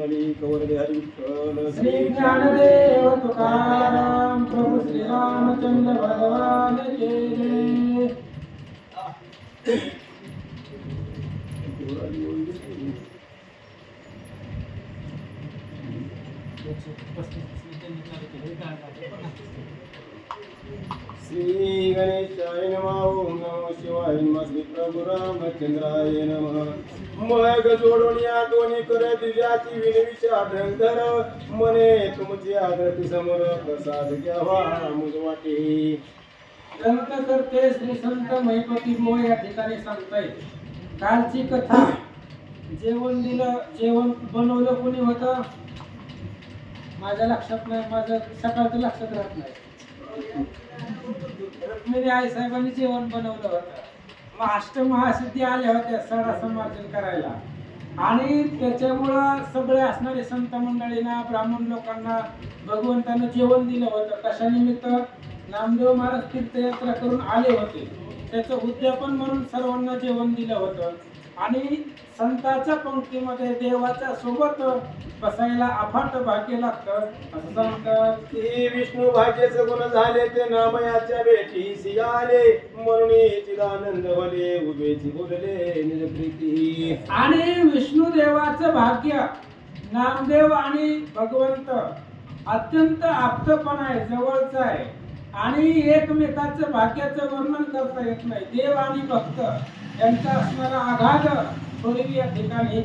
पुंडली कवरदे हरी विठ्ठल श्री ज्ञानदेव तुकाराम प्रभू श्री रामचंद्र भगवान के जय श्री गणेशाय नमः ओम नमो शिवाय नमः श्री प्रभू रामचंद्राय नमः. मग जोडून या दोन्ही कर दिव्याची विनविषा धर मने तुमची आदरती समोर प्रसाद घ्यावा मुज वाटे. संत करते श्री संत महिपती बो या ठिकाणी सांगताय कालची कथा जेवण दिलं जेवण बनवलं कोणी होतं? माझ्या लक्षात नाही माझं सकाळचं लक्षात राहत नाही. रुक्मिणी आई साहेबांनी जेवण बनवलं होतं. मग अष्टमहासिद्धी आल्या होत्या सडा समार्जन करायला. आणि त्याच्यामुळं सगळे असणारे संत मंडळींना ब्राह्मण लोकांना भगवंतानं जेवण दिलं होतं. कशानिमित्त? नामदेव महाराज तीर्थयात्रा करून आले होते. त्याचं उद्यापन म्हणून सर्वांना जेवण दिलं होतं. आणि संताच्या पंक्तीमध्ये देवाच्या सोबत बसायला अफाट भाग्य लागतं. असं सांगतात. विष्णू भाग्याचे गुण झाले ते नामयाच्या भेटी सियाले. म्हणून चिदानंद भले उभेची बोलले निज प्रीती आणि विष्णू देवाचं भाग्य नामदेव आणि भगवंत अत्यंत आप्तपण आहे जवळचं आहे. आणि एकमेकाचं भाग्याचं वर्णन करता येत नाही. देव आणि भक्त यांचा असणारा आघात या ठिकाणी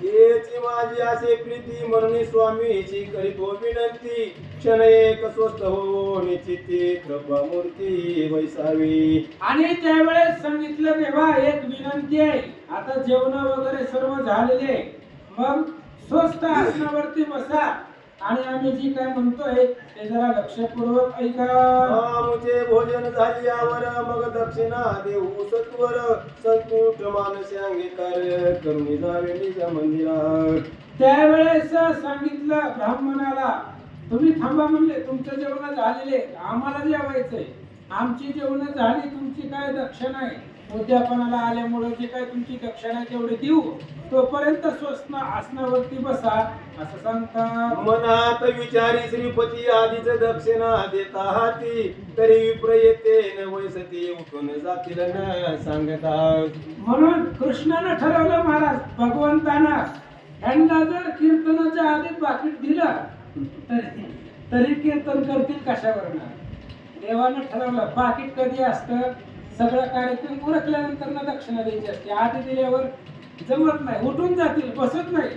हेची माझी असे प्रीती म्हणून करीतो विनंती. क्षण एक स्वस्थ हो निश्चिती कृपा मूर्ती वैसावी. आणि त्यावेळेस सांगितलं तेव्हा एक विनंती आहे. आता जेवण वगैरे सर्व झालेले. मग स्वस्त आसनावरती बसा. आणि आम्ही जी काय म्हणतोय ते जरा लक्षपूर्वक ऐका. आमुचे भोजन झाली यावर मग दक्षिणा देऊ सत्वर. संतुष्ट मानसे अंगीकार करून जावे निज मंदिरात त्यावेळेस सांगितलं ब्राह्मणाला तुम्ही थांबा म्हणले तुमचं जेवण झालेले आम्हाला जेवायचंय. आमची जेवण झाली तुमची काय दक्षिणा आहे? उद्यापनाला आल्यामुळे जे काय तुमची दक्षिणा तेवढे देऊ तोपर्यंत स्वस्न आसनावरती बसा असं सांगतात. मनात विचारी श्रीपती आधीच दक्षिणा देता हाती तरी विप्र येते न वयसती उठून जातील न सांगतात. म्हणून कृष्णानं ठरवलं महाराज भगवंतानं ह्यांना जर कीर्तनाच्या आधी पाकिट दिलं तरी तरी कीर्तन करतील कशावरनं? देवानं ठरवलं पाकिट कधी असतं? सगळं कार्यक्रम उरकल्यानंतर ना दक्षिणा द्यायची असते. आधी दिल्यावर जमत नाही उठून जातील बसत नाही.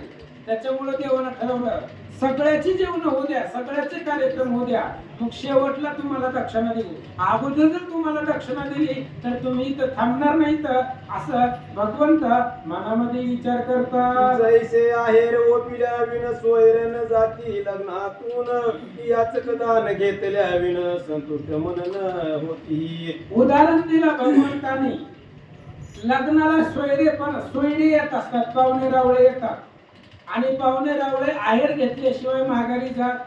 त्याच्यामुळे देवानं ठरवलं सगळ्याची जेवण होऊ द्या सगळ्याचे कार्यक्रम होऊ द्या. मग शेवटला तुम्हाला दक्षिणा देऊ अगोदर जर तुम्हाला दक्षिणा दिली तर तुम्ही इथं थांबणार नाही तर असं भगवंत मनामध्ये विचार करतात. जैसे आहे रे ओपिल्या विन सोयरन जाती लग्नातून. याच दान घेतल्या विन संतुष्ट मनन होती. उदाहरण दिलं भगवंतानी. लग्नाला सोयरे पण सोयरे येत असतात पाहुणे रावळे येतात. आणि पाहुणे रावळे आहेर घेतल्याशिवाय माघारी जात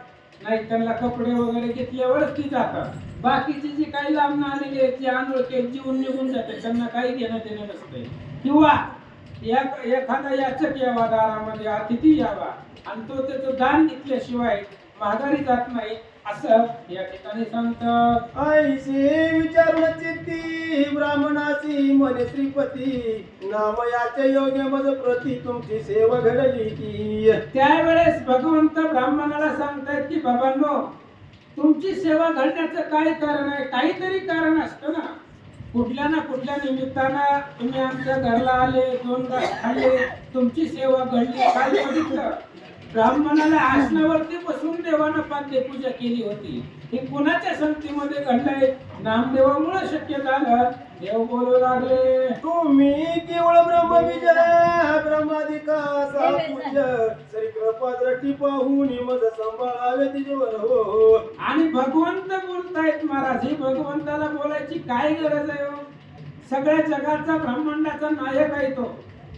नाही. त्यांना कपडे वगैरे घेतल्यावरच ती जातात. बाकीची जी काही लांब आलेली आहेत ती अनोळखी जीवन निघून जाते त्यांना काही घेणं देणं नसतंय किंवा एखादा याचक यावा दारामध्ये अतिथी यावा आणि तो त्याचं दान घेतल्याशिवाय माघारी जात नाही असं या ठिकाणी सांगतात. ऐसे विचारून चित्ती ब्राह्मणाची मने श्रीपती नामयाचे योग्य मज प्रती तुमची सेवा घडली की. त्यावेळेस भगवंत ब्राह्मणाला सांगतायत की बाबांनो तुमची सेवा घडण्याचं काय कारण आहे काहीतरी कारण असतं ना. कुठल्या ना कुठल्या निमित्तानं तुम्ही आमच्या घरला आले दोन घास खाल्ले तुमची सेवा घडली काय बघितलं ब्राह्मणाला आसनावरती बसून देवानं पाद्य पूजा केली होती. हे कोणाच्या संगतीमध्ये घडलंय? नामदेवामुळे शक्य झालं. देव बोलू लागले. तुम्ही केवळ ब्रह्मविजय ब्रह्माधिकाचा पूज्य श्री कृपा दृष्टी पाहून मज सांभाळावे तिच्यावर हो. आणि भगवंत बोलतायत महाराज. ही भगवंताला बोलायची काय गरज आहे हो? सगळ्या जगाचा ब्रह्मांडाचा नायक आहे तो.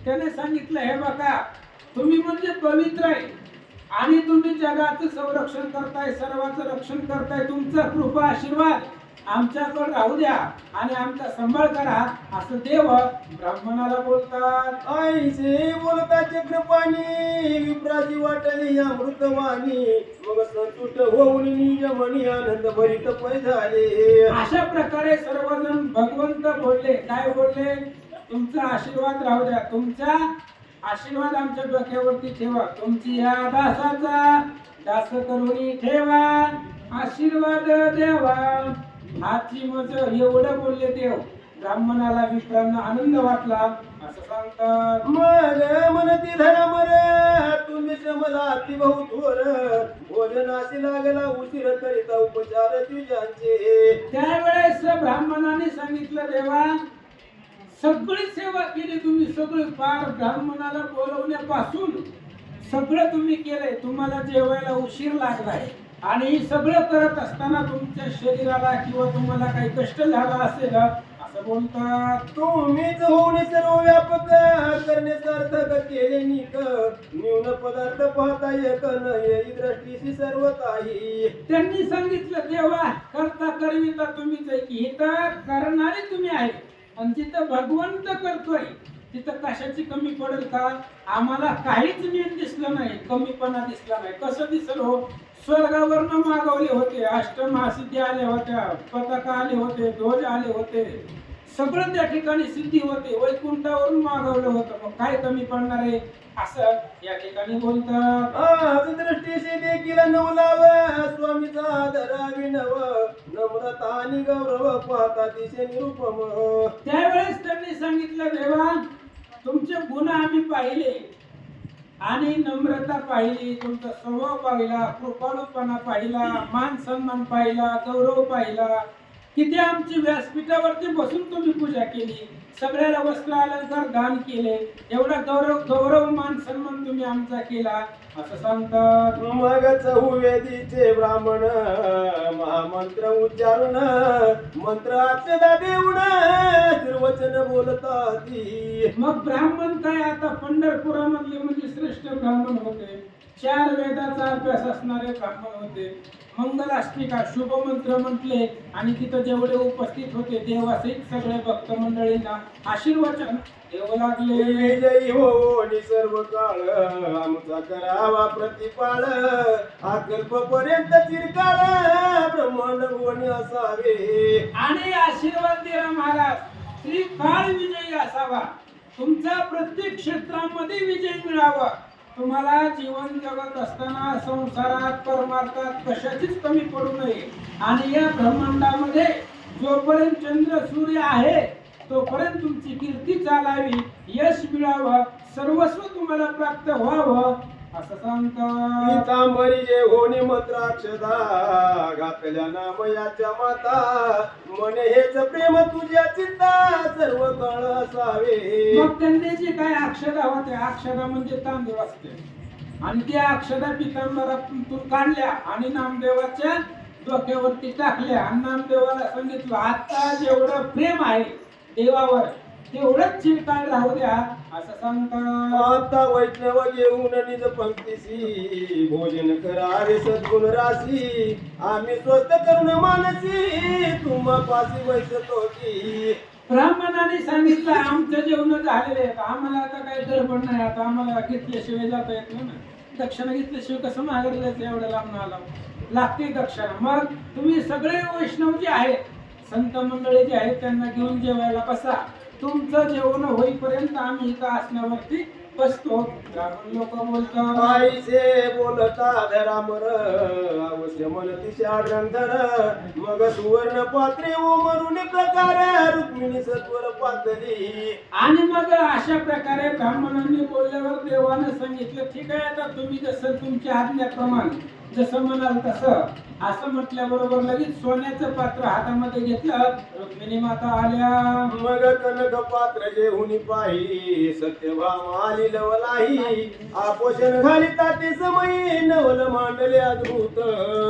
त्याने सांगितलं हे बघा तुम्ही म्हणजे पवित्र आहे. आणि तुम्ही जगाचं संरक्षण करताय सर्वांचं रक्षण करताय तुमचा कृपा आशीर्वाद आमच्याकडे राहू द्या आणि आमचा सांभाळ करा असं देव ब्राह्मणाला बोलतात. आईचे बोलता चक्रपाणी विप्राची वाटली अमृतवाणी मग संतुष्ट होऊन निज मणी आनंद भरित पै झाले. अशा प्रकारे सर्वजण भगवंत बोलले. काय बोलले? तुमचा आशीर्वाद राहू द्या. तुमचा आशीर्वाद आमच्या डोक्यावरती ठेवा. तुमची या दासाचा दास करून ठेवा. आशीर्वाद देवा हाची मज एवढं बोलले देव. ब्राह्मणाला विप्रांना आनंद वाटला असं सांगतात. मग मनती धरा मर तुम्ही श्रमला अति बहु थोर. भोजनाशी लागला उशीर करिता उपचार तुझ्यांचे. त्यावेळेस ब्राह्मणाने सांगितलं देवा सगळी सेवा केली तुम्ही सगळी फार ब्राह्मणाला बोलवण्यापासून सगळं तुम्ही केलंय. तुम्हाला जेवायला उशीर लागलाय. आणि हे सगळं करत असताना तुमच्या शरीराला किंवा तुम्हाला काही कष्ट झाला असेल असं बोलतात. तुम्हीच होऊन सर्व व्यापक करणे सार्थक केले निक न्यून पदार्थ पाहता एक न येई दृष्टीशी सर्व काही. त्यांनी सांगितलं देवा करता करविता तुम्हीच इथं करणारे तुम्ही आहे आणि तिथं भगवंत करतोय. तिथं कशाची कमी पडेल का? आम्हाला काहीच नीट दिसलं नाही. कमीपणा दिसला नाही. कसं दिसल हो? स्वर्गावरनं मागवले होते. अष्टमहासिद्धी आल्या होत्या. पताका आले होते. ध्वज आले होते. सगळं त्या ठिकाणी सिद्धी होते. वैकुंठावरून मागवलं होतं. मग काय कमी पडणार आहे? असं या ठिकाणी बोलतात. दृष्टीशी देखील नवलाव. स्वामीचा धरावी नव नम्रता आणि गौरव पाहता दिशे निरुपम. त्यावेळेस त्यांनी सांगितलं देवा तुमचे गुण आम्ही पाहिले आणि नम्रता पाहिली. तुमचा स्वभाव पाहिला कृपाळूपणा पाहिला मान सन्मान पाहिला गौरव पाहिला. किती आमची व्यासपीठावरती बसून तुम्ही पूजा केली. सगळ्याला वस्त्र अलंकार दान केले. एवढा गौरव गौरव मान सन्मान तुम्ही आमचा केला. असं सांगतात. मग चहुवेदीचे ब्राह्मण महामंत्र उच्चारून मंत्र अक्षदा देऊन निर्वचन बोलता मग ब्राह्मण काय आता पंढरपुरामधले म्हणजे श्रेष्ठ ब्राह्मण होते? चार वेदाचा अभ्यास असणारे ब्राह्मण होते. मंगलाष्टिका शुभ मंत्र म्हटले आणि तिथं जेवढे उपस्थित होते देवासहित सगळे भक्त मंडळींना आशीर्वचन देऊ लागले. विजयी हो सर्व काळ आमचा करावा प्रतिपाळ. अकल्प पर्यंत चिरकाळ ब्रह्मांड भुवन असावे. आणि आशीर्वाद दिला महाराज श्री काळ विजयी असावा. तुमचा प्रत्येक क्षेत्रामध्ये विजय मिळावा. तुम्हाला जीवन जगत असताना संसारात परमार्थात कशाचीच कमी पडू नये. आणि या ब्रह्मांडामध्ये जोपर्यंत चंद्र सूर्य आहे तोपर्यंत तुमची कीर्ती चालावी. यश मिळावं सर्वस्व तुम्हाला प्राप्त व्हावं. पितांबरी जे होणी मंत्राक्षदा घातल्या नामयाच्या माता. मने हेच प्रेम तुझ्या चित्ता सर्व काळ असावे. मग त्यांनी जे काय अक्षदा होत्या अक्षदा म्हणजे तांदूळ असते. आणि त्या अक्षदा पितांबरातून काढल्या आणि नामदेवाच्या डोक्यावरती टाकल्या. आणि नामदेवाला सांगितलं आता जेवढं प्रेम आहे देवावर तेवढंच चिरकाळ राहू द्या असं सांगतात आता वैष्णव घेऊन निज पंक्तीसी भोजन करा रे सद्गुण राशी. आम्ही स्वस्त करून मानसी तुम्हा पासी वैसतो की. ब्राह्मणाने सांगितलं आमचं जेवण झालेले आहेत आम्हाला आता काही गडबड नाही आता आम्हाला घेतल्याशिवाय जाता येत नाही ना. दक्षिणा घेतल्याशिवाय कसं माघारी जायचं एवढ्या लांब आला? लागते दक्षिणा. मग तुम्ही सगळे वैष्णव जे आहेत. संत मंडळी जे आहेत त्यांना घेऊन जेवायला बसा. तुमचं जेवण होईपर्यंत आम्ही इथं आसनावरती बसतो. ब्राह्मण लोक बोलतात. आईसे बोलता धरामर अवश्य मनती शाडंधर मग सुवर्ण पात्रे ओमरून प्रकार रुक्मिणी सत्वर पातली आणि मग अशा प्रकारे ब्राह्मणांनी बोलल्यावर देवानं सांगितलं ठीक आहे आता तुम्ही जसं तुमच्या आज्ञाप्रमाणे जसं म्हणाल तसं. असं म्हटल्याबरोबर लगेच सोन्याचं पात्र हातामध्ये घेतलं रुक्मिणी माता आल्या. मग कनक पात्र जेहुनी पाही सत्यभाम आली लवलाही. आपोषण घाली ताते समयी नवल मांडले अद्भुत.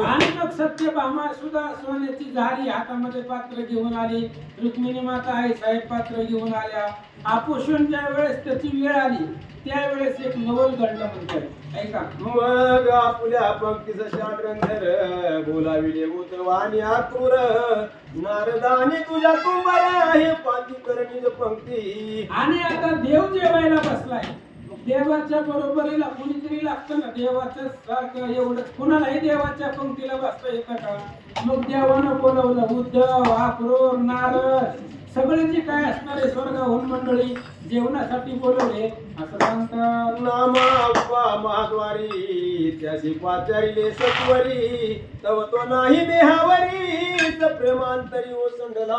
आणि मग सत्यभामा सुद्धा सोन्याची झारी हातामध्ये पात्र घेऊन आली. रुक्मिणी माता आई साहेब पात्र घेऊन आल्या. आपोषण ज्या वेळेस त्याची वेळ आली त्यावेळेस एक नवल घडलं म्हणतात. ऐका. मग आपल्या पंक्तीचा शाड्रंधर बोलाविले उतवानी आक्रूर नारदानी तुझ्या तुंबारा हे पांती करणीच पंक्ती. आणि आता देव जेवायला बसलाय. देवाच्या बरोबरीला कुणीतरी लागतं ना देवाचं सारखं एवढं कुणालाही देवाच्या पंक्तीला बसता येतं का मग देवानं बोलवलं उद्धव आक्रोर नारद. सगळे जे काय असणारे स्वर्गाहून मंडळी जेवणासाठी बोलवले असं सांगतात. नामा अप्पा महाद्वारी त्याशी पाचारिले सत्वरी तव तो नाही देहावरी प्रेमांतरी ओसंडला.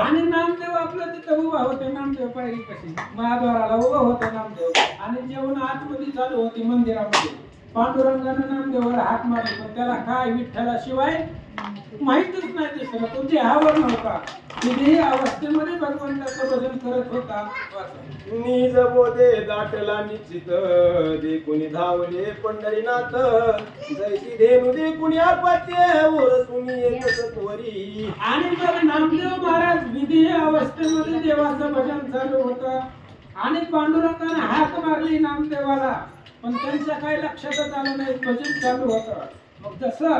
आणि नामदेव आपलं तिथं उभा होते नामदेव पायरी कशी महाद्वाराला उभा होते नामदेव. आणि जेवण आतमध्ये चालू होती मंदिरामध्ये. पांडुरंगानं नामदेवाला हात मारले पण त्याला काय विठ्ठलाशिवाय माहितच नाही दुसरं तो देहावर नव्हता. तिथेही अवस्थेमध्ये भगवंताचं भजन करत होता. निज बोधे दाटला निश्चित. दे कुणी धावले पंढरीनाथ. जैसी धेनु दे कुणी ओरसुनी येत सत्वरी. आणि मग नामदेव महाराज विधी अवस्थेमध्ये देवाचं भजन चालू होतं. आणि पांडुरंगाने हाक मारली नामदेवाला. पण त्यांच्या काही लक्षातच आलं नाही भजन चालू होतं. जसं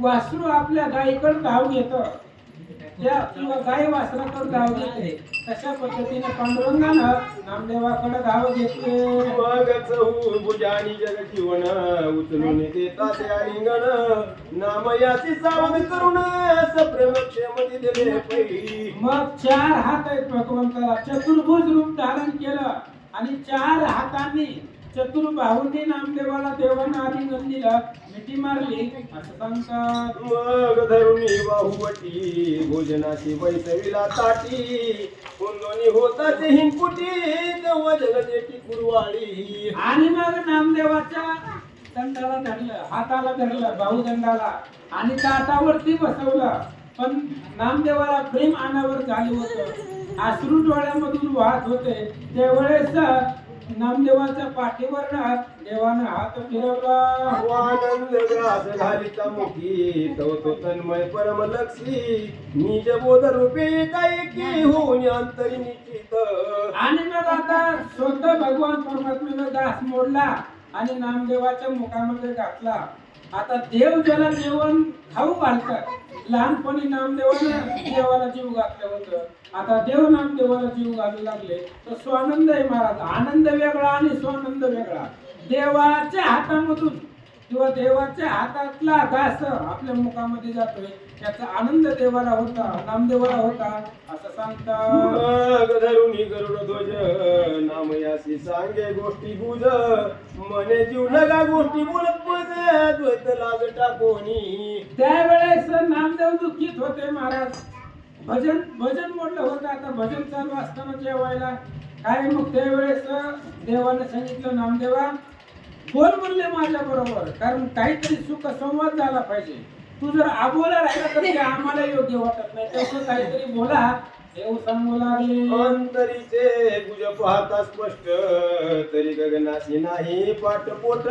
वासरू आपल्या गायीकडे धाव घेतं त्या किंवा गाय वासराकडे धाव घेते तशा पद्धतीने पांडुरंगानं नामदेवाकडे धाव घेतले. मग चहू भुजानी जग जीवन उचलून देता ते आलिंगन नाम याची सावध करून सप्रेम क्षेम दिले पै. मग चार हात आहेत भगवंताला चतुर्भुज रूप धारण केलं आणि चार हातांनी चतुर्बाहूंनी नामदेवाला देवानं आलिंगन दिलं मिठी मारली. असं सांगतात. मग धरुणी बाहुवटी भोजनाची बैसविला ताटी. कुंदोनी हिंपुटी जगदेटी कुरवाळी आणि मग नामदेवाच्या दंडाला धरलं हाताला धरलं बाहुदंडाला आणि ताटावरती बसवलं. पण नामदेवाला प्रेम अनावर झालं होतं. अश्रू डोळ्यामधून वाहत होते. त्यावेळेस नामदेवाच्या पाठीवर देवानं हात फिरवला. आनंद ग्रास घालिता मुखी तो तो तन्मय परम लक्षी निज बोध रूपे काय की होऊन अंतरी निश्चित. आणि मग आता स्वतः भगवान परमात्म्यानं दास मोडला आणि नामदेवाच्या मुखामध्ये घातला. आता देव ज्याला जेवण खाऊ घालतात लहानपणी नामदेवाला देवाला जीव घातलं होतं. आता देव नामदेवाला जीव घालू लागले तर स्वानंद आहे महाराज. आनंद वेगळा आणि स्वानंद वेगळा. देवाच्या हातामधून किंवा देवाच्या हातातला घास आपल्या मुखामध्ये जातोय. त्याचा आनंद देवाला होता नामदेवाला होता असं सांगतात मग धरुणी गरुड ध्वज नाम यासी सांगे गोष्टी गुज मने जीव नगा गोष्टी बोलत द्वैत लाग टाकोनी त्यावेळेस नामदेव दुःखित होते महाराज. भजन भजन मोडलं होतं. आता भजन चालू असताना जेवायला. काय मग त्यावेळेस देवाने सांगितलं नामदेवा बोल म्हणले माझ्या बरोबर. कारण काहीतरी सुख संवाद झाला पाहिजे. तू जर आबोला राहिला तर ते आम्हाला योग्य वाटत नाही. तसं काहीतरी बोला. देव सांगू लागले. अंतरीचे गुज पाहता स्पष्ट. तरी गगनाशी नाही पाठपोट.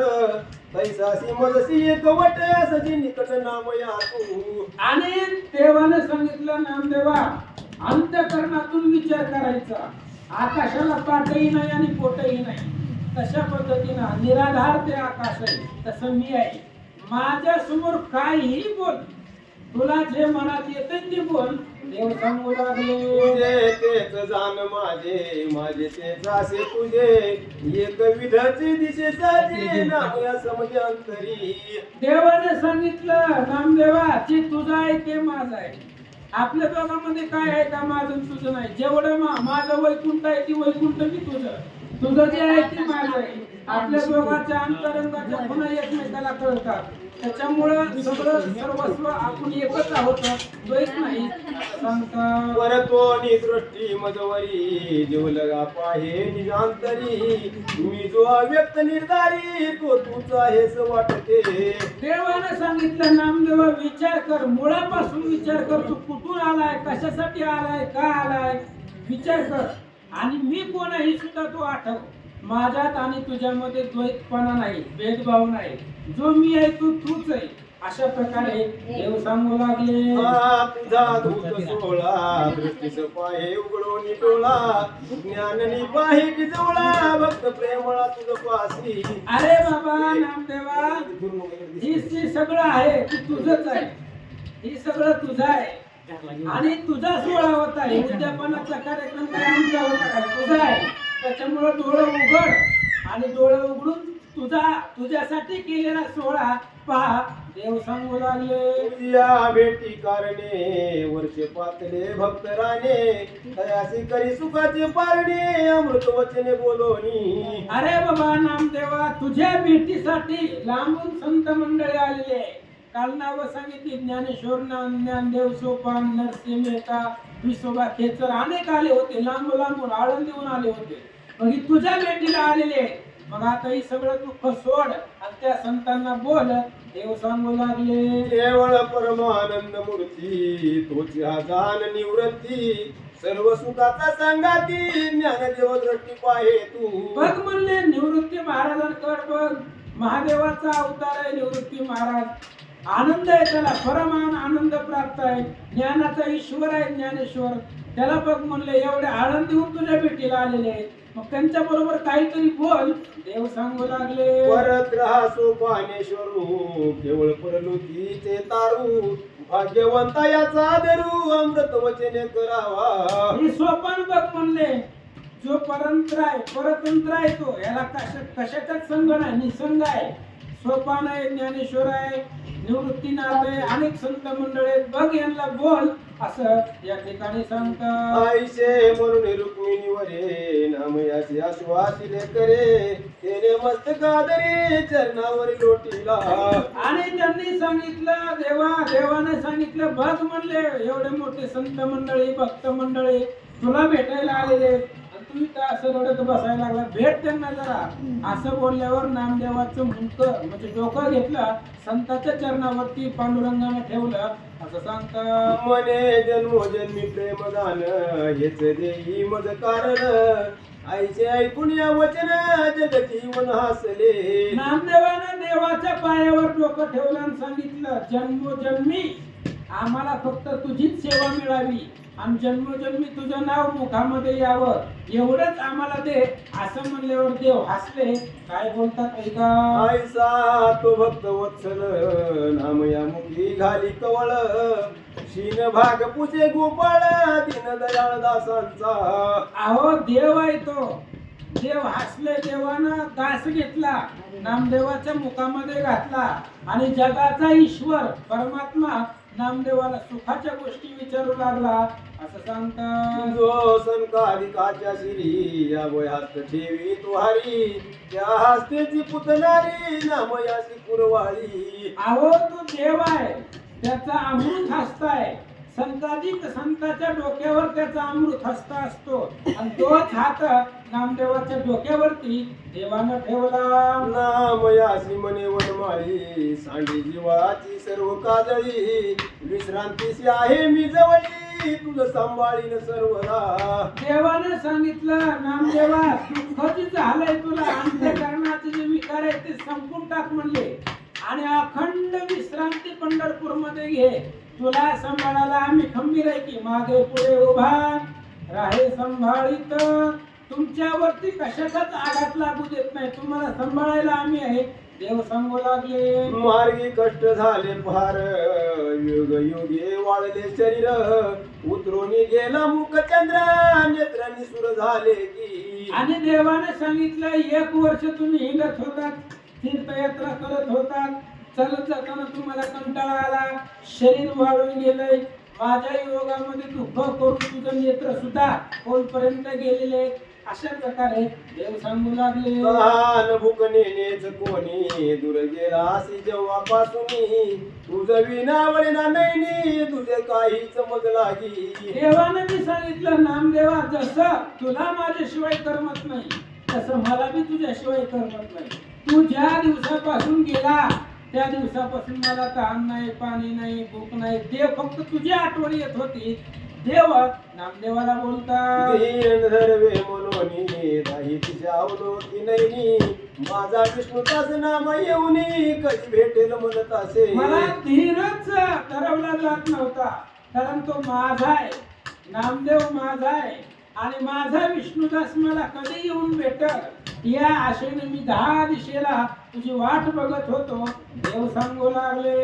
तैसासी मजसी एक वट. सजी निकट नाम या तू आणि देवाने सांगितलं नामदेवा अंतकरणातून विचार करायचा. आकाशाला पाठही नाही आणि पोटही नाही. तशा पद्धतीनं निराधार ते आकाश आहे तसं मी आहे. माझ्यासमोर काहीही बोल. तुला जे मनात येते ते बोल. देव सांगू लागले. तुझे तेच जाण माझे माझे असे तुझे. एक विधाची दिशे साजे समज अंतरी. देवाने सांगितलं नामदेवा जे तुझं आहे ते माझं आहे. आपल्या दोघांमध्ये काय आहे का? माझं तुझं नाही. जेवढं मा- माझं वैकुंठ आहे ती वैकुंठ मी तुझं. तुझं जे आहे ते माझं आहे. आपल्या दोघांच्या अंतरंगाच्या पुन्हा एकमेकाला कळतात. त्याच्यामुळं सगळं सर्वस्व आपण एकच आहोत द्वैत नाही. परत्वनी दृष्टी मजवरी जीव लगा पाहे निजांतरी. मी जो अव्यक्त निर्धारी तो तुझा हेच वाटते. देवाने सांगितलं नामदेवा विचार कर. मुळापासून विचार कर. तू कुठून आलाय? कशासाठी आलाय? का आलाय? विचार कर. आणि मी कोण आहे हे सुद्धा तू आठव. माझ्यात आणि तुझ्यामध्ये द्वैतपणा नाही भेदभाव नाही. जो मी आहे तू तूच आहे. अशा प्रकारे देव सांगू लागले. तुझा दूत सोळा दृष्टीस पाहे उघडून टोळा ज्ञाननी पाहे की जवळा भक्त प्रेमळा तुझ पासी. अरे बाबा नामदेवा ही सगळं आहे ती तुझंच आहे. ही सगळं तुझं आहे. आणि तुझा सोहळा होता आहे. उद्यापनाचा कार्यक्रम काय आमचा होता काय तुझा आहे. त्याच्यामुळं डोळं उघड. आणि डोळं उघडून तुझा तुझ्यासाठी केलेला सोहळा पहा. देव सांगू लागले. या भेटी कारणे वर्ष पातले भक्त राणे. तयासी करी सुखाचे पारणे अमृत वचने बोलोनी. अरे बाबा नामदेवा तुझ्या भेटीसाठी लांबून संत मंडळी आलेले. काल नावं सांगितली ज्ञानेश्वर नाम ज्ञानदेव सोपान नरसिंह मेहता विसोबा खेचर अनेक आले होते लांब लांबून आळंदीहून आले होते. मग तुझ्या भेटीला आलेले. मग आता ही सगळं दुःख सोड आणि त्या संतांना बोल. देव सांगू लागले. केवळ परमानंद मूर्ती हा जाण निवृत्ती सर्व सुखाचा सांगाती ज्ञानदेव दृष्टी पाहे तू. बघ म्हणले निवृत्ती महाराजांकडे बघ. महादेवाचा अवतार आहे निवृत्ती महाराज. आनंद आहे त्याला परमान आनंद प्राप्त आहे. ज्ञानाचा ईश्वर आहे ज्ञानेश्वर. त्याला बघ म्हणले एवढे आनंदी होऊन तुझ्या भेटीला आलेले आहेत. मग त्यांच्या बरोबर काहीतरी बोल. देव सांगू लागले. परत राहा सोपानेश्वरू केवळ परलोकीचे तारू. भाग्यवंता याचा आदरू अमृत वचने करावा. हे सोपान बघ म्हणले जो परंत्र आहे परतंत्र आहे तो याला कशा कशाचाच संग नाही निसंग आहे. सोपान आहे ज्ञानेश्वर आहे निवृत्तीनाथ आहे अनेक संत मंडळ आहेत बघ यांना बोल असं या ठिकाणी सांगतात. आईशे म्हणून रुक्मिणीवरे नामयासी आश्वासिले करे तेने मस्तक आदरे चरणावर लोटीला. आणि त्यांनी सांगितलं देवा देवाने सांगितलं बघ म्हणले एवढे मोठे संत मंडळी भक्त मंडळी तुला भेटायला आलेले. आहेत. आणि तू इथं असं रडत बसायला लागला? भेट त्यांना जरा. असं बोलल्यावर नामदेवाचं मुंक म्हणजे डोकं घेतलं संताच्या चरणावरती पांडुरंगाने ठेवलं. असं सांगतात मने जन्मोजन्मी प्रेमदान हेच देई मज कारण. आईचे ऐकून या वचन जगती मन हसले. नामदेवानं देवाच्या पायावर डोकं ठेवलं आणि सांगितलं जन्मोजन्मी आम्हाला फक्त तुझीच सेवा मिळावी. आणि जन्मोजन्मी तुझं नाव मुखामध्ये यावं. एवढंच आम्हाला दे. असं म्हणल्यावर देव हसले. काय बोलतात ऐका? तो भक्त वत्सल. नाम या मुखी घाली कवळ. शीन भाग पुजे गोपाळ. दिन दयाळ दासांचा. अहो देव आहे तो. देव हसले देवानं दास घेतला. नामदेवाच्या मुखामध्ये घातला. आणि जगाचा ईश्वर परमात्मा नामदेवाला सुखाच्या गोष्टी विचारू लागला असं सांगतात. जो संकारिकाच्या शिरी या वयात ठेवी तुहारी त्या हस्तेची पुतणारी नाम याची पुरवाळी अहो तो देव आहे. त्याचा अमृत हस्त आहे संताधिक संताच्या डोक्यावर त्याचा अमृत हस्त असतो. आणि तोच हात नामदेवाच्या डोक्यावरती देवानं ठेवला. नाम यासी मने वनमाळी सांडी जीवाची सर्व काजळी. विश्रांतीशी आहे मी जवळी तुझं सांभाळीन सर्वदा देवाने सांगितलं नामदेवा दुःख जे झालंय तुला? अंत्यकरणाचे जे विकार आहेत ते संपून टाक म्हणले. आणि अखंड विश्रांती पंढरपूरमध्ये घे. तुला सांभाळायला आम्ही खंबीर आहे की मागे पुढे उभा राहे संभाळीत. तुमच्यावरती कशाचाच आघात लागू देत नाही. तुम्हाला सांभाळायला आम्ही आहे. देव सांगू लागले. मार्गी कष्ट झाले फार. युग युगे वाळले शरीर. उतरून गेला मुख चंद्र. नेत्रांनी सुर झाले की. आणि देवाने सांगितलं एक वर्ष तुम्ही हिंडत होतात तीर्थयात्रा करत होतात. चालत जाताना तुम्हाला कंटाळा आला. शरीर वाळून गेलंय. माझ्या योगामध्ये दुःख करून तुझं नेत्र सुद्धा कोणपर्यंत गेलेले अशा प्रकारे देव सांगू लागले. लहान भूक नेनेच कोणी दूर जेव्हापासून तुझं विनावळ ना नाही तुझे काही चमक लागी. देवाने मी सांगितलं नामदेवा जसं तुला माझ्याशिवाय करमत नाही तसं मला बी तुझ्याशिवाय करमत नाही. तू ज्या दिवसापासून गेला त्या दिवसापासून मला तहान नाही पाणी नाही भूक नाही. ते फक्त तुझी आठवण येत होती. देव नामदेवाला बोलतात दीन धरवे मनोनी दाही तिच्या अवलोकी नैनी. माझा विष्णूचाच नाम येऊनी कधी भेटेल म्हणत असे. मला धीरच ठरवला जात नव्हता. कारण तो माझा आहे. नामदेव माझा आहे. आणि माझा विष्णुदास मला कधी येऊन भेटल? या आशेने मी दहा दिशेला तुझी वाट बघत होतो. देव सांगू लागले.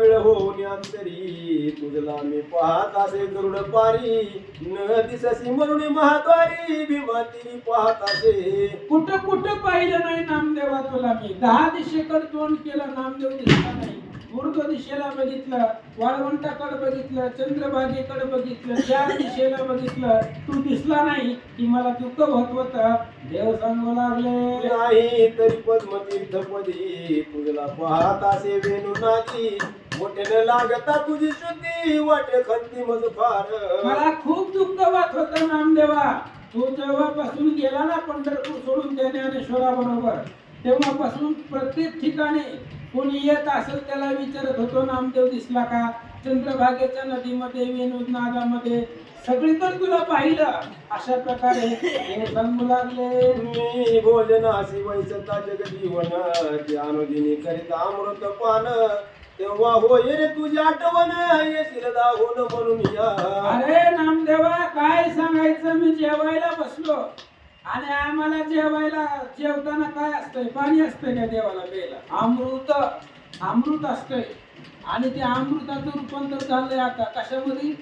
वेळ होऊन अंतरी. तुझला मी पाहत असे गरुड पारी. न दिससी म्हणून महाद्वारी. भीमा तिरी पाहत असे. कुठं कुठं पाहिलं नाही नामदेवा तुला मी? दहा दिशेकडे तोंड केलं नामदेव दिसला नाही. ऊर्ध्व दिशेला बघितलं वाळवंटाकडे बघितलं चंद्रभागेकडे बघितलं चार दिशेला बघितलं तू दिसला नाही की मला दुःख होत होत. देव सांगू लागले. नाही तरी पद्मतीर्थपदी तुझला पाहत असे वेणू नादी. मोठ्याने लागता तुझी शुद्धी वाटे खंती मज फार. मला खूप दुःख होत होत नामदेवा. तू जेव्हापासून गेला ना पंढरपूर सोडून त्या ज्ञानेश्वरा बरोबर तेव्हापासून प्रत्येक ठिकाणी कोणी येत असेल त्याला विचारत होतो नामदेव दिसला का? चंद्रभागेच्या नदीमध्ये विनोद नागामध्ये सगळीकडे तुला पाहिलं. अशा प्रकारे देव सांगू लागले. मी भोजनाशी वैसता जगजीवन ज्ञानोदिनी करीत अमृत पान. तेव्हा होय रे तुझी आठवण म्हणून अरे नामदेवा काय सांगायचं? मी जेवायला बसलो. आणि आम्हाला जेवायला जेवताना काय असतंय? पाणी असतंय का देवाला प्यायला. अमृत अमृत असतंय. आणि ते अमृताचं रूपांतर झालंय आता. कशामध्ये?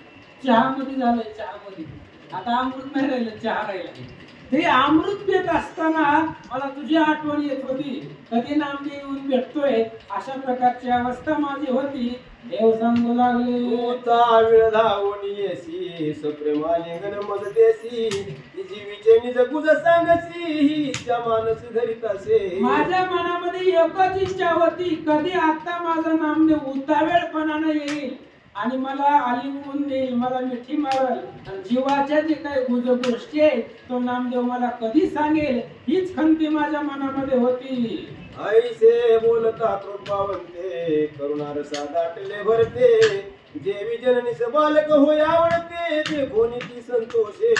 चहामध्ये झालंय चहामध्ये. आता अमृत नाही राहिलं चहा राहिला. ते अमृत पेत असताना मला तुझी आठवण येत होती. कधी नामदेव येऊन भेटतोय? अशा प्रकारची अवस्था माझी होती. देव सांगू लागले. धावून येसी मज देसी जीवीचे निज गुज सांगसी हिच्या मानसी धरीत असे माझ्या मनामध्ये एकच इच्छा होती. कधी आता माझं नामदेव उतावेळपणानं येईल? आणि मला आलिंगून देईल मला मिठी मारल. जीवाच्या जे काही गुज गोष्टी आहेत तो नामदेव मला कधी सांगेल? हीच खंती माझ्या मनामध्ये होती. ऐसे बोलता कृपावंते करुणार दाटले भरते. जेवी जननीस बालक होय आवडते ती संतोषे.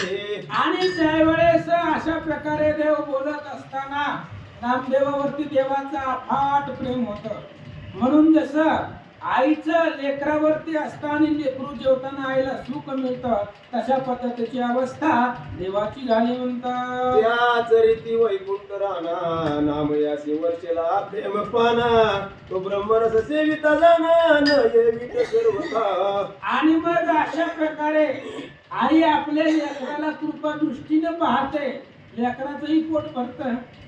आणि त्यावेळेस अशा प्रकारे देव बोलत असताना नामदेवावरती देवाचं अफाट प्रेम होत. म्हणून जसं आईचं लेकरावरती असताना लेकरू जेवताना आईला सुख मिळतं तशा पद्धतीची अवस्था देवाची झाली म्हणतात. त्याच रीती वैकुंठ राणा नाम यासी वर्षेला प्रेम पाना तो ब्रह्मरस सेविता जाना न येवित सर्वथा. आणि मग अशा प्रकारे आई आपल्या लेकराला कृपा दृष्टीने पाहते. लेकराचंही पोट भरत.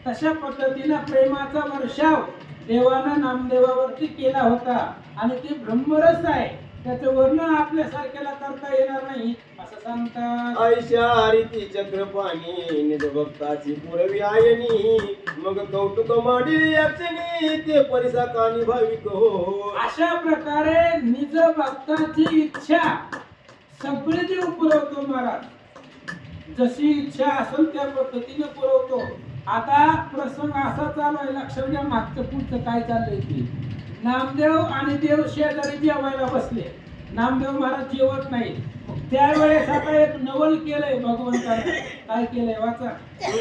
तशा पद्धतीनं प्रेमाचा वर्षाव देवानं नामदेवावरती केला होता. आणि ते ब्रह्मरस आहे. त्याचं वर्णन आपल्यासारख्याला करता येणार नाही. असं सांगतात. ऐशा रीती चक्रपाणी निज भक्ताची पुरवी आयनी मग कौतुक माडी अक्षणी ते परिसा कानी भाविक हो अशा प्रकारे निज भक्ताची इच्छा सगळे देव पुरवतो महाराज. जशी इच्छा असेल त्या पद्धतीने पुरवतो. आता प्रसंग असा चालू आहे लक्षात घ्या मागचं पुढचं काय चाललंय ते. नामदेव आणि देव शेजारी जेवायला बसले. नामदेव महाराज जेवत नाही. त्यावेळेस आता एक नवल केलंय भगवंताने. काय केलंय वाचा.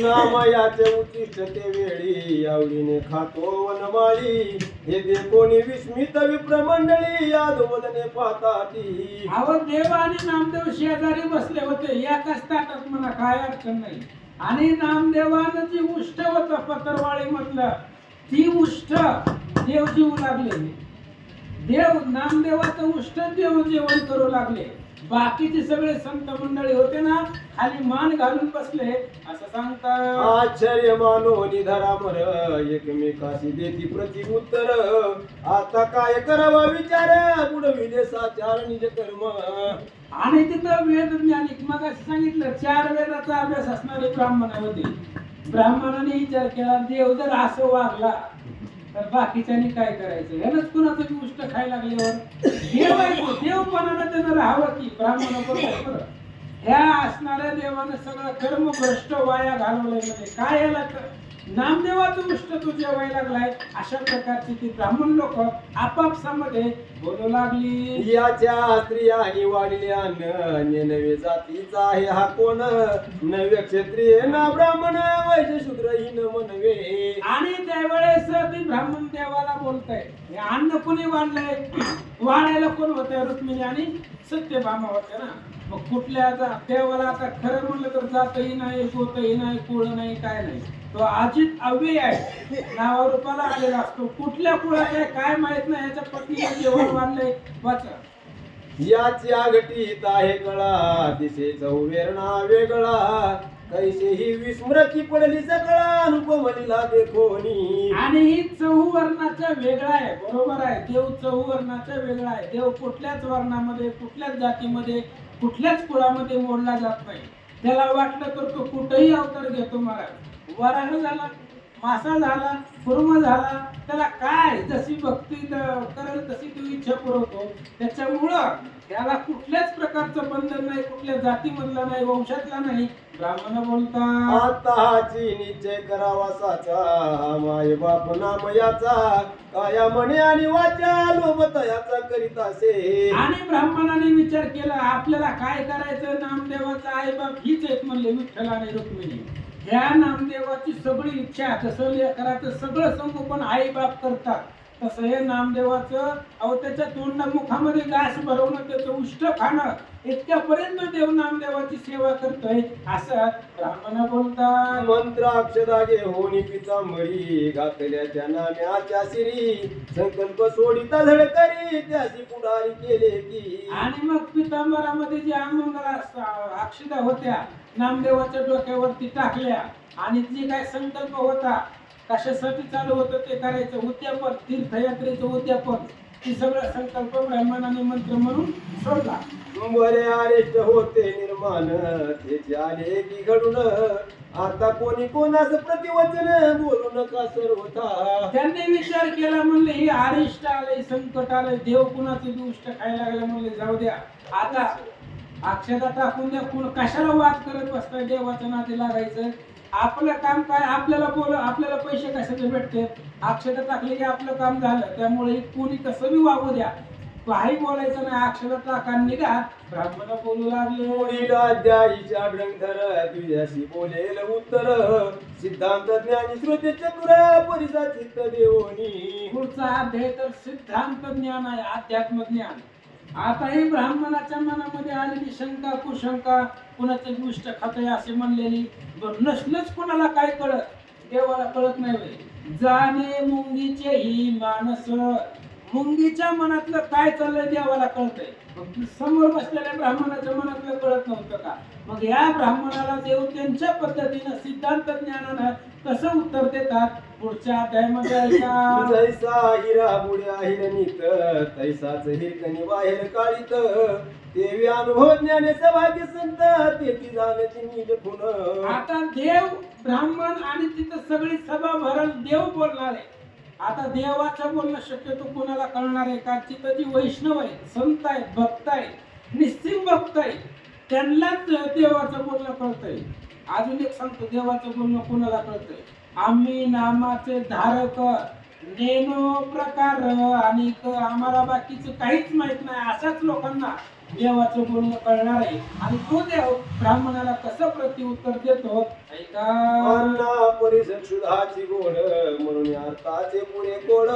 नामयाचे उचिष्ट ते वेळी आवडीने खातो वनमाळी. हे दे कोणी विस्मित विप्र मंडळी यादवदने पाहता ती अहो देव आणि नामदेव शेजारी बसले होते. एकाच ताटात म्हणा काय अडचण नाही. आणि नामदेवानं जी उष्ट होत पत्रवाळी म्हटलं ती उष्ट देव जेवू लागले. देव नामदेवाचं उष्ट देव जेवण करू लागले. बाकीचे सगळे संत मंडळी होते ना खाली मान घालून बसले. असं सांगतात. आश्चर्य मानो निधरामर एकमेकाशी देती प्रति उत्तर. आता काय करावा विचार? बुडविले साचार निज कर्म. आणि तिथं वेद ज्ञानिक मग सांगितलं चार वेदाचा अभ्यास असणारे ब्राह्मण होते ब्राह्मणाने विचार केला देव जर असं वागला तर बाकीच्यानी काय करायचं? ह्यानंच कुणाचं बी उष्ट खायला लागल्यावर? देव आहे तो, देवपणानं त्यानं राहावं की? ब्राह्मण ह्या असणाऱ्या देवानं सगळं कर्म भ्रष्ट वाया घालवलंय म्हणजे काय याला क- नामदेवाचं उष्ट तू जेवायला लागलाय. अशा प्रकारची ती ब्राह्मण लोक आपापसामध्ये बोलू लागली. याच्या स्त्रियानी वाढल्या अन्य नवे जातीचा आहे हा कोण? नव्य क्षत्रिय ना ब्राह्मण वैश्य शूद्र ही न म्हणवे आणि त्यावेळेस ती ब्राह्मण देवाला बोलतय. हे अन्न कोणी वाढलंय? वाढायला कोण होते रुक्मिणी आणि सत्यभामा होते ना? मग कुठल्या देवाला आता खरं म्हणलं तर जातही नाही गोतही नाही कुळ नाही काय नाही. तो अजित अव्यय आहे. नावा रूपाला आलेला असतो. कुठल्या कुळात आहे काय माहीत नाही याच्या पत्नीला जेवण वाढलंय वाचा. याच्या घटीत आहे कळा दिसे चौवेरणा वेगळा. कैसे ही विस्मृती पडली सकळा अनुपमलीला देखोनी आणि ही चौवर्णाचा वेगळा आहे बरोबर आहे. देव चौवर्णाचा वेगळा आहे. देव कुठल्याच वर्णामध्ये कुठल्याच जातीमध्ये कुठल्याच कुळामध्ये मोडला जात नाही. त्याला वाटलं तर तो कुठेही अवतार घेतो महाराज. वराह झाला मासा झाला कुर्म झाला त्याला काय जशी भक्ती करेल तशी तो इच्छा पुरवतो. त्याच्यामुळं त्याला कुठल्याच प्रकारचं बंधन नाही कुठल्या जातीमधला नाही वंशातला नाही. ब्राह्मण बोलतात आताची निश्चय करावा साचा माय बाप नाम याचा काया म्हणे आणि वाचा लोभत याचा करीत असे. आणि ब्राह्मणाने विचार केला आपल्याला काय करायचं? नामदेवाचा आई बाप हीच आहेत म्हणले विठ्ठल आणि रुक्मिणी. ह्या नामदेवाची सगळी इच्छा जसं लेकराचं सगळं संगोपन आई बाप करतात तसं हे नामदेवाचं अहो त्याच्या तोंडामुखामध्ये घास भरवणं त्याचं उष्ट खाणं इतक्यापर्यंत देव नामदेवाची सेवा करतोय असं ब्राह्मण बोलतात. मंत्राक्षदा घेऊन पितांबरी घातल्या त्या नाम्याच्या सिरी संकल्प सोडिता धडकरी त्याची पुढारी केले की. आणि मग पितांबरामध्ये जे आमंगला अक्षदा होत्या नामदेवाच्या डोक्यावरती टाकल्या आणि जी काय संकल्प होता कशासाठी चालू होतं ते करायचं उद्यापन तीर्थयात्रेचं उद्यापन ती सगळं संकल्प ब्राह्मणाने मंत्र म्हणून सोडला. बरे अरेष्ट होते निर्माण त्याचे आले की घडून आता कोणी कोणास प्रतिवचन बोलू नका सर्वथा त्यांनी विचार केला म्हणले हे अरिष्ट आलंय संकट आलंय देव कुणाचे दुष्ट खायला लागले? म्हणले जाऊ द्या आता अक्षता टाकून द्या. कुण कशाला वाद करत बसताय देवाच्या नादी लागायचं? आपलं काम काय? आपल्याला बोल आपल्याला पैसे कशाचे भेटते? अक्षता टाकले की आपलं काम झालं. त्यामुळे कोणी कसं बी वागू द्या. काही बोलायचं नाही. अक्षता टाका निघा. ब्राह्मण बोलू लागले. तुझ्याशी बोलेल उत्तर. सिद्धांत ज्ञानी श्रुती चतुर परिसा चित्त देवनी. पुढचा अध्याय तर सिद्धांत ज्ञान आहे अध्यात्म ज्ञान. आताही ब्राह्मणाच्या मनामध्ये आलेली शंका कुशंका कुणाचं दुष्ट खातय असे म्हणलेली नसलंच कुणाला काय कळत देवाला कळत नाही जाणे मुंगीचे ही माणस. मुंगीच्या मनातलं काय चाललंय देवाला कळतंय. मग समोर बसलेल्या ब्राह्मणाच्या मनातलं कळत नव्हतं का? मग या ब्राह्मणाला देव त्यांच्या पद्धतीनं सिद्धांत ज्ञानानं कसं उत्तर देतात? पुढच्या अध्यायामध्ये ऐका. जैसा हिरा बुड्या हिरणीत तैसाच हिरकणी बाहेर काढीत. देवी अनुभव ज्ञाने सभाग्य संत तेची जाणती नीट खुण. आता देव ब्राह्मण आणि तिथं सगळी सभा भरल देव बोलणार. आहे आता देवाचं बोलणं शक्यतो कोणाला कळणार आहे का? तिथं जी वैष्णव आहे संत आहे भक्त आहे निश्चित भक्त आहे त्यांनाच देवाचं बोलणं कळतंय. अजून एक सांगतो देवाचं बोलणं कोणाला कळतंय? आम्ही नामाचे धारक नेनो प्रकार आणि आम्हाला बाकीचं काहीच माहीत नाही अशाच लोकांना देवाचं बोलणं कळणार आहे. आणि तो देव ब्राह्मणाला कसं प्रत्युत्तर देतो? ऐका. परिसर क्षुधाची गोड म्हणून अर्थाचे पुरे गोड.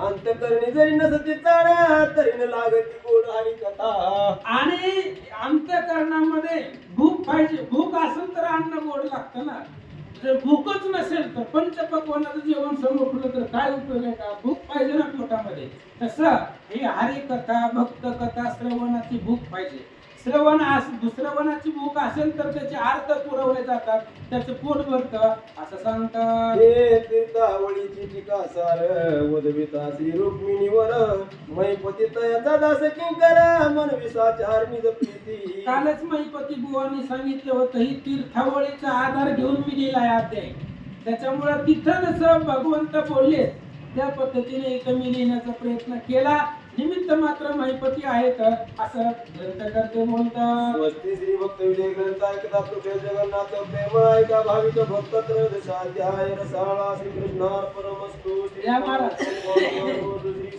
अंतकरणी जरी नसती चाड तरी न लागती गोड हरी कथा. आणि अंतकरणामध्ये भूक पाहिजे. भूक असेल तर अन्न गोड लागतं ना. जर भूकच नसेल तर पंचपक्वानाचं जेवण समोर ठेवलं तर काय उपयोग आहे का? भूक पाहिजे ना पोटामध्ये. तसं ही हरी कथा भक्त कथा श्रवणाची भूक पाहिजे. श्रवण श्रवणाची भूक असेल तर त्याचे अर्थ पुरवले जातात. त्याचं पोट भरतं. असं सांगतात. तीर्थावळीची टीका सार वदविता श्री रुक्मिणीवर. मैपती तयाचा दास किंकर मन विसाचार कालच महिपती बुवांनी सांगितलं होतं ही तीर्थावळीचा आधार घेऊन मी लिहिलाय अध्याय त्याच्यामुळे तिथं जसं भगवंत बोलले. त्या पद्धतीने इथं मी लिहिण्याचा प्रयत्न केला. निमित्त मात्र महिपती आहेत असं ग्रंथकर्ते बोलतात. स्वस्ती श्री भक्त विजय ग्रंथ ऐकता कृपे जगन्नाथ प्रेम ऐका भाविक भक्त त्रयोदशाध्याय रसाळा श्री कृष्णार्पणमस्तु श्री या महाराज.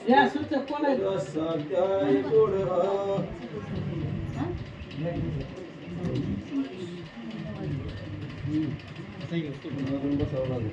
या सूचक कोण आहेत? रसाध्याय गोड बसावं लागेल.